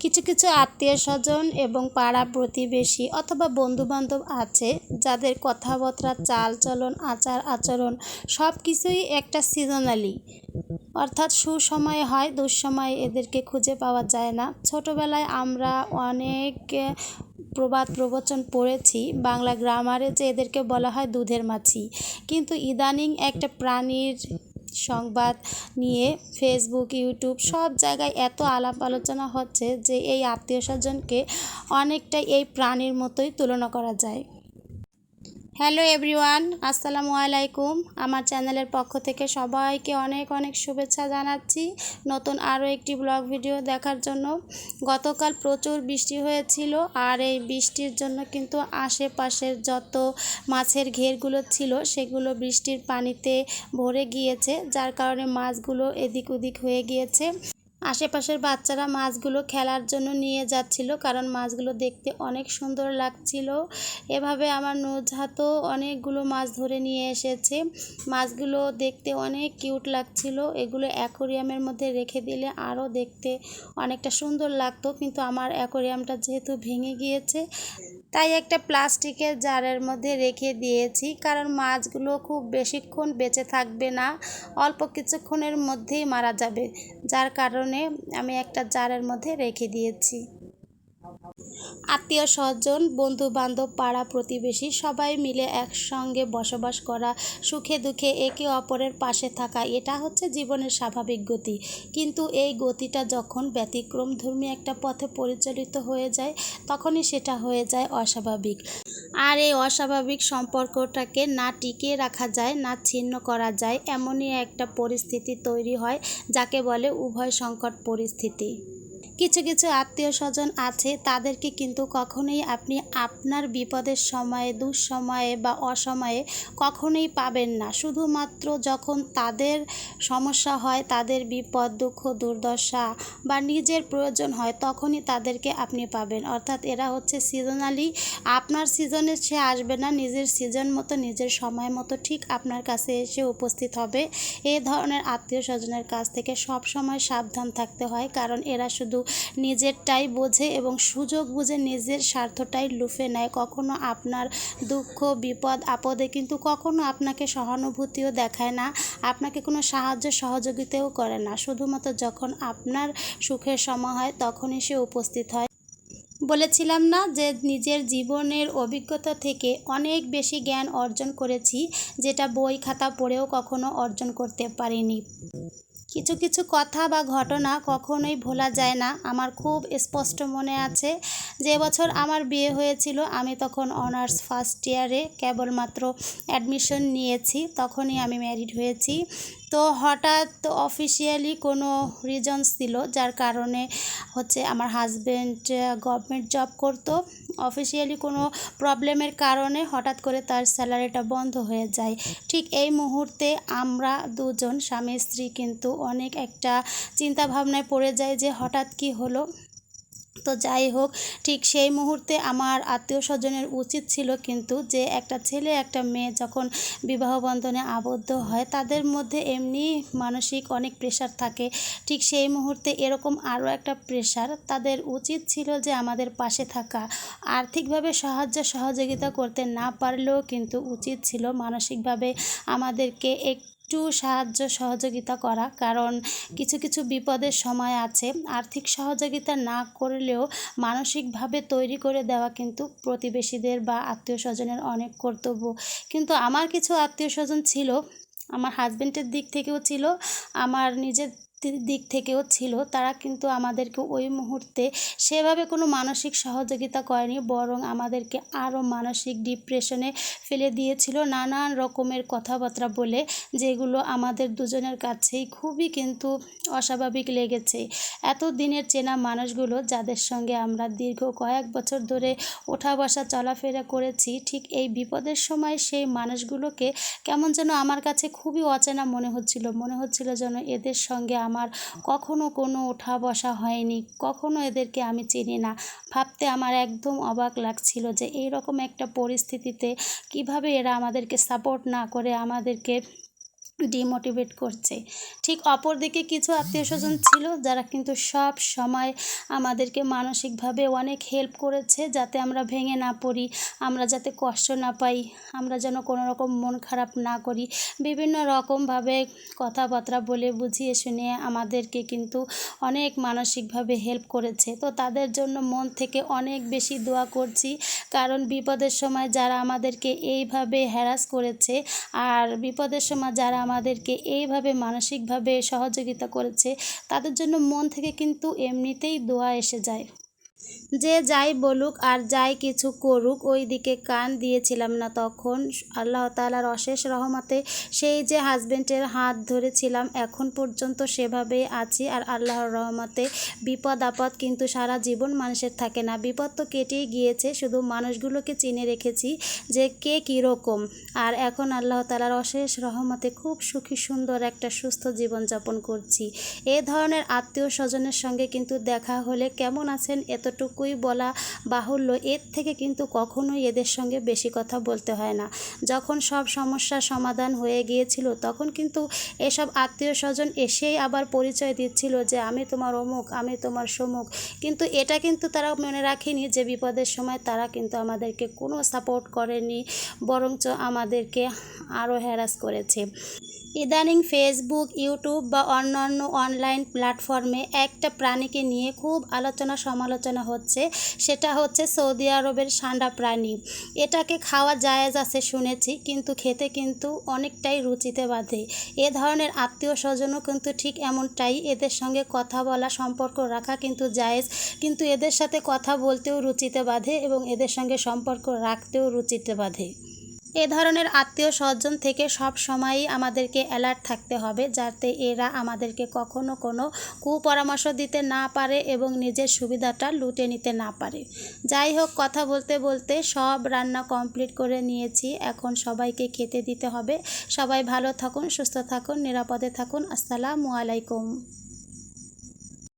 কিছু কিছু আত্মীয় স্বজন এবং পাড়া প্রতিবেশী অথবা বন্ধুবান্ধব আছে যাদের কথাবার্তা চাল চলন আচার আচরণ সব কিছুই একটা সিজনালি অর্থাৎ সুসময়ে হয়, দুঃসময়ে এদেরকে খুঁজে পাওয়া যায় না। ছোটোবেলায় আমরা অনেক প্রবাদ প্রবচন পড়েছি, বাংলা গ্রামারে যে এদেরকে বলা হয় দুধের মাছি। কিন্তু ইদানিং একটা প্রাণীর সংবাদ নিয়ে ফেসবুক ইউটিউব সব জায়গায় এত আলাপ আলোচনা হচ্ছে যে এই আত্মীয় স্বজনকে অনেকটাই এই প্রাণীর মতোই তুলনা করা যায়। হ্যালো এভরিওয়ান, আসসালামু আলাইকুম। আমার চ্যানেলের পক্ষ থেকে সবাইকে অনেক অনেক শুভেচ্ছা জানাচ্ছি নতুন আরও একটি ব্লগ ভিডিও দেখার জন্য। গতকাল প্রচুর বৃষ্টি হয়েছিল আর এই বৃষ্টির জন্য কিন্তু আশেপাশের যত মাছের ঘেরগুলো ছিল সেগুলো বৃষ্টির পানিতে ভরে গিয়েছে, যার কারণে মাছগুলো এদিক ওদিক হয়ে গিয়েছে। আশেপাশের বাচ্চারা মাছগুলো খেলার জন্য নিয়ে যাচ্ছিল কারণ মাছগুলো দেখতে অনেক সুন্দর লাগছিল। এভাবে আমার নূরজাহাতও অনেকগুলো মাছ ধরে নিয়ে এসেছে। মাছগুলো দেখতে অনেক কিউট লাগছিল। এগুলো অ্যাকোরিয়ামের মধ্যে রেখে দিলে আরও দেখতে অনেকটা সুন্দর লাগতো। কিন্তু আমার অ্যাকোরিয়ামটা যেহেতু ভেঙে গিয়েছে তাই একটা প্লাস্টিকের জারের মধ্যে রেখে দিয়েছি, কারণ মাছগুলো খুব বেশিক্ষণ বেঁচে থাকবে না, অল্প কিছুক্ষণের মধ্যেই মারা যাবে। যার কারণে আমি একটা জারের মধ্যে রেখে দিয়েছি। আত্মীয় স্বজন বন্ধু বান্ধব পাড়া প্রতিবেশী সবাই মিলে একসঙ্গে বসবাস করা, সুখে দুঃখে একে অপরের পাশে থাকা, এটা হচ্ছে জীবনের স্বাভাবিক গতি। কিন্তু এই গতিটা যখন ব্যতিক্রম ধর্মী একটা পথে পরিচালিত হয়ে যায়, তখনই সেটা হয়ে যায় অস্বাভাবিক। আর এই অস্বাভাবিক সম্পর্কটাকে না টিকিয়ে রাখা যায়, না ছিন্ন করা যায়, এমনই একটা পরিস্থিতি তৈরি হয়, যাকে বলে উভয় সংকট পরিস্থিতি। কিছু কিছু আত্মীয় স্বজন আছে, তাদেরকে কিন্তু কখনোই আপনি আপনার বিপদের সময়ে, দুঃসময়ে বা অসময়ে কখনোই পাবেন না। শুধুমাত্র যখন তাদের সমস্যা হয়, তাদের বিপদ, দুঃখ, দুর্দশা বা নিজের প্রয়োজন হয়, তখনই তাদেরকে আপনি পাবেন। অর্থাৎ এরা হচ্ছে সিজনালি আপনার সিজনে সে আসবে না, নিজের সিজন মতো, নিজের সময় মতো ঠিক আপনার কাছে এসে উপস্থিত হবে। এ ধরনের আত্মীয় স্বজনের কাছ থেকে সব সময় সাবধান থাকতে হয়, কারণ এরা শুধু নিজেরটাই বোঝে এবং সুযোগ বুঝে নিজের স্বার্থটাই লুফে নেয়। কখনো আপনার দুঃখ, বিপদ, আপদে কিন্তু কখনো আপনাকে সহানুভূতিও দেখায় না। আপনাকে কোনো সাহায্য সহযোগিতাও করে না। শুধুমাত্র যখন আপনার সুখের সময় হয়, তখনই সে উপস্থিত হয়। বলেছিলাম না যে নিজের জীবনের অভিজ্ঞতা থেকে অনেক বেশি জ্ঞান অর্জন করেছি, যেটা বই, খাতা পড়েও কখনো অর্জন করতে পারিনি। কিছু কিছু কথা বা ঘটনা কখনোই ভোলা যায় না। আমার খুব স্পষ্ট মনে আছে, যে বছর আমার বিয়ে হয়েছিল, আমি তখন অনার্স ফার্স্ট ইয়ারে কেবলমাত্র অ্যাডমিশন নিয়েছি, তখনই আমি ম্যারিড হয়েছি। তো হঠাৎ অফিসিয়ালি কোনো রিজনস দিল যার কারণে হচ্ছে আমার হাজব্যান্ড গভর্নমেন্ট জব করত। অফিসিয়ালি কোনো প্রবলেমের কারণে হঠাৎ করে তার স্যালারিটা বন্ধ হয়ে যায়। ঠিক এই মুহূর্তে আমরা দুজন স্বামী স্ত্রী কিন্তু অনেক একটা চিন্তা ভাবনায় পড়ে যায় যে হঠাৎ কি হলো। তো যাই হোক, ঠিক সেই মুহূর্তে আমার আত্মীয় স্বজনের উচিত ছিল কিন্তু যে একটা ছেলে, একটা মেয়ে যখন বিবাহ বন্ধনে আবদ্ধ হয়, তাদের মধ্যে এমনি মানসিক অনেক প্রেশার থাকে। ঠিক সেই মুহূর্তে এরকম আরও একটা প্রেশার তাদের উচিত ছিল যে আমাদের পাশে থাকা। আর্থিকভাবে সাহায্য সহযোগিতা করতে না পারলেও কিন্তু উচিত ছিল। মানসিকভাবে আমাদেরকে এক একটু সাহায্য, সহযোগিতা করা। কারণ কিছু কিছু বিপদের সময় আছে। আর্থিক সহযোগিতা না করলেও মানসিকভাবে তৈরি করে দেওয়া কিন্তু প্রতিবেশীদের বা আত্মীয় স্বজনের অনেক কর্তব্য। কিন্তু আমার কিছু আত্মীয় স্বজন ছিল, আমার হাজব্যান্ডের দিক থেকেও ছিল, আমার নিজের দিক থেকেও ছিল, তারা কিন্তু আমাদেরকে ওই মুহূর্তে সেভাবে কোনো মানসিক সহযোগিতা করেনি, বরং আমাদেরকে আরও মানসিক ডিপ্রেশনে ফেলে দিয়েছিল। নানান রকমের কথাবার্তা বলে যেগুলো আমাদের দুজনের কাছেই খুবই কিন্তু অস্বাভাবিক লেগেছে। এত দিনের চেনা মানুষগুলো যাদের সঙ্গে আমরা দীর্ঘ কয়েক বছর ধরে ওঠা বসা চলাফেরা করেছি, ঠিক এই বিপদের সময় সেই মানুষগুলোকে কেমন যেন আমার কাছে খুবই অচেনা মনে হচ্ছিল মনে হচ্ছিল যেন এদের সঙ্গে আমার কখনো কোনো ওঠা বসা হয়নি, কখনো এদেরকে আমি চিনি না। ভাবতে আমার একদম অবাক লাগছিল যে এই রকম একটা পরিস্থিতিতে কীভাবে এরা আমাদেরকে সাপোর্ট না করে আমাদেরকে ডিমোটিভেট করছে। ঠিক অপরদিকে কিছু আত্মীয় স্বজন ছিল যারা কিন্তু সব সময় আমাদেরকে মানসিকভাবে অনেক হেল্প করেছে যাতে আমরা ভেঙে না পড়ি, আমরা যাতে কষ্ট না পাই, আমরা যেন কোনো রকম মন খারাপ না করি। বিভিন্ন রকমভাবে কথাবার্তা বলে বুঝিয়ে শুনিয়ে আমাদেরকে কিন্তু অনেক মানসিকভাবে হেল্প করেছে। তো তাদের জন্য মন থেকে অনেক বেশি দোয়া করছি, কারণ বিপদের সময় যারা আমাদেরকে এইভাবে হ্যারাস করেছে আর বিপদের সময় যারা আমাদেরকে এইভাবে মানসিকভাবে সহযোগিতা করেছে তাদের জন্য মন থেকে কিন্তু এমনিতেই দোয়া এসে যায়। যে যাই বলুক আর যাই কিছু করুক ওই দিকে কান দিয়েছিলাম না তখন। আল্লাহ তালার অশেষ রহমতে সেই যে হাজব্যান্ডের হাত ধরেছিলাম, এখন পর্যন্ত সেভাবে আছি আর আল্লাহর রহমতে বিপদ আপদ কিন্তু সারা জীবন মানুষের থাকে না। বিপদ তো কেটেই গিয়েছে, শুধু মানুষগুলোকে চিনে রেখেছি যে কে কীরকম। আর এখন আল্লাহ তালার অশেষ রহমতে খুব সুখী, সুন্দর একটা সুস্থ জীবনযাপন করছি। এ ধরনের আত্মীয় স্বজনের সঙ্গে কিন্তু দেখা হলে কেমন আছেন? এতটুকুই বলা বাহুল্য, এর থেকে কিন্তু কখনোই এদের সঙ্গে বেশি কথা বলতে হয় না। যখন সব সমস্যার সমাধান হয়ে গিয়েছিল, তখন কিন্তু এসব আত্মীয় স্বজন এসেই আবার পরিচয় দিচ্ছিল যে, আমি তোমার অমুক, আমি তোমার সমুক। কিন্তু এটা কিন্তু তারা মনে রাখেনি যে, বিপদের সময় তারা কিন্তু আমাদেরকে কোনো সাপোর্ট করেনি, বরঞ্চ আমাদেরকে আরও হ্যারাস করেছে। ইদানিং ফেসবুক ইউটিউব বা অন্যান্য অনলাইন প্ল্যাটফর্মে একটা প্রাণীকে নিয়ে খুব আলোচনা সমালোচনা হচ্ছে, সেটা হচ্ছে সৌদি আরবের সান্ডা প্রাণী। এটাকে খাওয়া জায়েজ আছে শুনেছি, কিন্তু খেতে কিন্তু অনেকটাই রুচিতে বাঁধে। এ ধরনের আত্মীয় স্বজনও কিন্তু ঠিক এমনটাই, এদের সঙ্গে কথা বলা, সম্পর্ক রাখা কিন্তু জায়েজ, কিন্তু এদের সাথে কথা বলতেও রুচিতে বাঁধে এবং এদের সঙ্গে সম্পর্ক রাখতেও রুচিতে বাঁধে। এ ধরনের আত্মীয় স্বজন থেকে সব সময়ই আমাদেরকে অ্যালার্ট থাকতে হবে যাতে এরা আমাদেরকে কখনো কোনো কুপরামর্শ দিতে না পারে এবং নিজের সুবিধাটা লুটে নিতে না পারে। যাই হোক, কথা বলতে বলতে সব রান্না কমপ্লিট করে নিয়েছি। এখন সবাইকে খেতে দিতে হবে। সবাই ভালো থাকুন, সুস্থ থাকুন, নিরাপদে থাকুন। আসসালামু আলাইকুম।